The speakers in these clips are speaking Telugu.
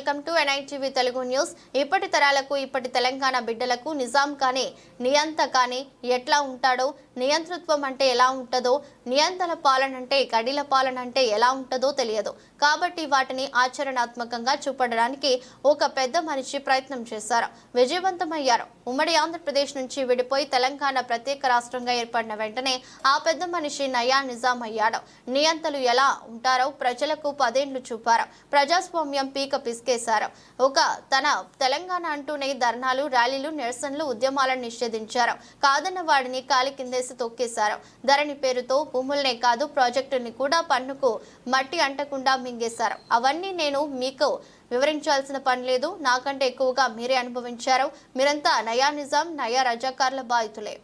Welcome to NITV Telugu news. ఇప్పటి తరాలకు ఇప్పటి తెలంగాణ బిడ్డలకు నిజాం కానీ నియంత కానీ ఎట్లా ఉంటాడో నియంతృత్వం అంటే ఎలా ఉంటుందో నియంత్రణ పాలన అంటే కడిల పాలన అంటే ఎలా ఉంటుందో తెలియదు. కాబట్టి వాటిని ఆచరణాత్మకంగా చూపడడానికి ఒక పెద్ద మనిషి ప్రయత్నం చేశారు. విజయవంతమయ్యారు. ఉమ్మడి ఆంధ్రప్రదేశ్ నుంచి విడిపోయి తెలంగాణ ప్రత్యేక రాష్ట్రంగా ఏర్పడిన వెంటనే ఆ పెద్ద మనిషి నయా నిజాం అయ్యాడు నియంతలు ఎలా ఉంటారో ప్రజలకు పదేండ్లు చూపారు. ప్రజాస్వామ్యం పీక పిసికేశారు. ఒక తన తెలంగాణ అంటూనే ధర్నాలు ర్యాలీలు నిరసనలు ఉద్యమాలను నిషేధించారు. కాదన్న వాడిని కాలి కిందేసి తొక్కేశారు. ధరణి పేరుతో భూములనే కాదు ప్రాజెక్టుని కూడా పన్నుకు మట్టి అంటకుండా మింగేశారు. అవన్నీ నేను మీకు వివరించాల్సిన పని లేదు. నాకంటే ఎక్కువగా మీరే అనుభవించారు. మీరంతా నయా నిజాం నయా రజాకార్ల బాధితులే.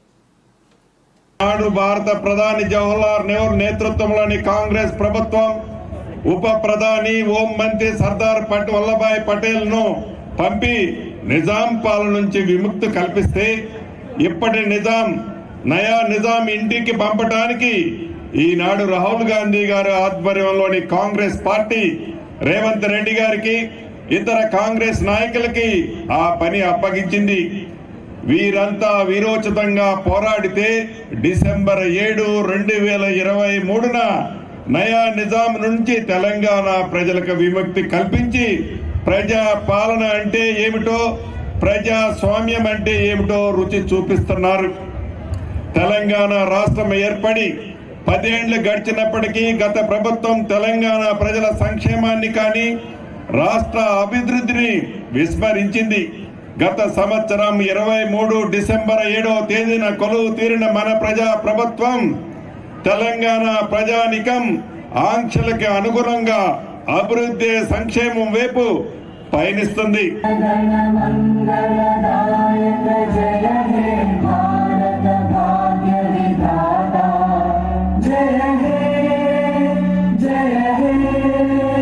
నాడు భారత ప్రధాని జవహర్లాల్ నెహ్రూ నేతృత్వంలోని కాంగ్రెస్ ప్రభుత్వం ఉప ప్రధాని హోం మంత్రి సర్దార్ పట్ వల్లభాయ్ పటేల్ను పంపి నిజాం పాలన నుంచి విముక్తి కల్పిస్తే ఇప్పటి నిజాం నయా నిజాం ఇంటికి పంపటానికి ఈనాడు రాహుల్ గాంధీ గారి ఆధ్వర్యంలోని కాంగ్రెస్ పార్టీ రేవంత్ రెడ్డి గారికి ఇతర కాంగ్రెస్ నాయకులకి ఆ పని అప్పగించింది. వీరంతా వీరోచితంగా పోరాడితే డిసెంబర్ ఏడు రెండు వేల ఇరవై మూడున నయా నిజాం నుంచి తెలంగాణ ప్రజలకు విముక్తి కల్పించి ప్రజా పాలన అంటే ఏమిటో ప్రజాస్వామ్యం అంటే ఏమిటో రుచి చూపిస్తున్నారు. తెలంగాణ రాష్ట్రం ఏర్పడి పదేండ్లు గడిచినప్పటికీ గత ప్రభుత్వం తెలంగాణ ప్రజల సంక్షేమాన్ని కానీ రాష్ట్ర అభివృద్ధిని విస్మరించింది. గత సంవత్సరం ఇరవై మూడు డిసెంబర్ ఏడవ తేదీన కొలువు తీరిన మన ప్రజా ప్రభుత్వం తెలంగాణ ప్రజానికం ఆంక్షలకు అనుగుణంగా అభివృద్ధి సంక్షేమం వైపు పయనిస్తుంది. heaven.